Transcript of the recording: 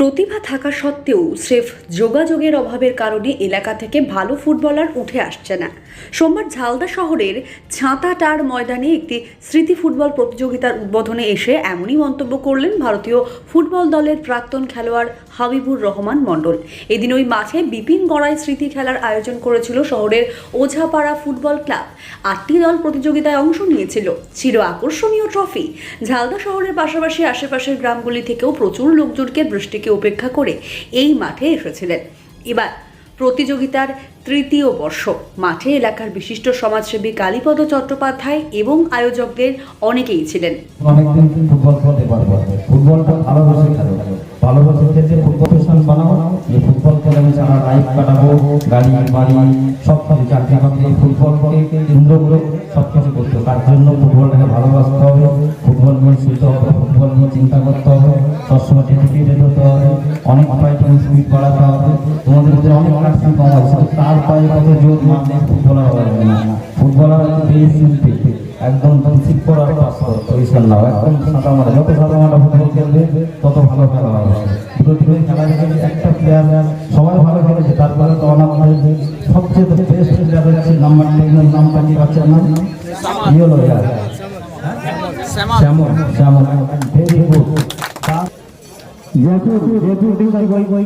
প্রতিভা থাকা সত্ত্বেও স্রেফ যোগাযোগের অভাবের কারণে এলাকা থেকে ভালো ফুটবলার উঠে আসছে না। সোমবার ঝালদা শহরের ছাঁতাটার ময়দানে একটি স্মৃতি ফুটবল প্রতিযোগিতার উদ্বোধনে এসে এমনই মন্তব্য করলেন ভারতীয় ফুটবল দলের প্রাক্তন খেলোয়াড় হাবিবুর রহমান মণ্ডল। এদিন ওই মাঠে বিপিন গড়াই স্মৃতি খেলার আয়োজন করেছিল শহরের ওঝাপাড়া ফুটবল ক্লাব। আটটি দল প্রতিযোগিতায় অংশ নিয়েছিল। ছিল আকর্ষণীয় ট্রফি। ঝালদা শহরের পাশাপাশি আশেপাশের গ্রামগুলি থেকেও প্রচুর লোকজনকে বৃষ্টিকে উপেক্ষা করে এই মাঠে এসেছিলেন। এবার প্রতিযোগিতার তৃতীয় বর্ষ। মাঠে এলাকার বিশিষ্ট সমাজসেবী কালীপদ চট্টোপাধ্যায় এবং আয়োজকদের অনেকেই ছিলেন। ফুটবল করতে হবে সবসময় ডেডিকেটেড হতে হবে অনেক ফাইটিং স্পিড বাড়াতে হবে তোমাদের মধ্যে অনেক কাটছি কম আছে তার পায়ে কত জোর মারলে ফুটবলার হবে না। ফুটবলার বেশ সিম্পল একদম ঠিক করার পাস পজিশন নাও একদম সাদা মারা যত সাদা মারা ফুটবল খেলবে তত ভালো খেলা হবে। দুটো খেলা দেখে একটা প্লেয়ার সবাই ভালো খেলেছে তারপরে তো অনাম হয়েছে সবচেয়ে বেস্ট প্লেয়ার হচ্ছে নাম্বার টেনের নামটা কি পাচ্ছে না হলো ইয়ার जयपुर जयपुर टीम भाई भाई भाई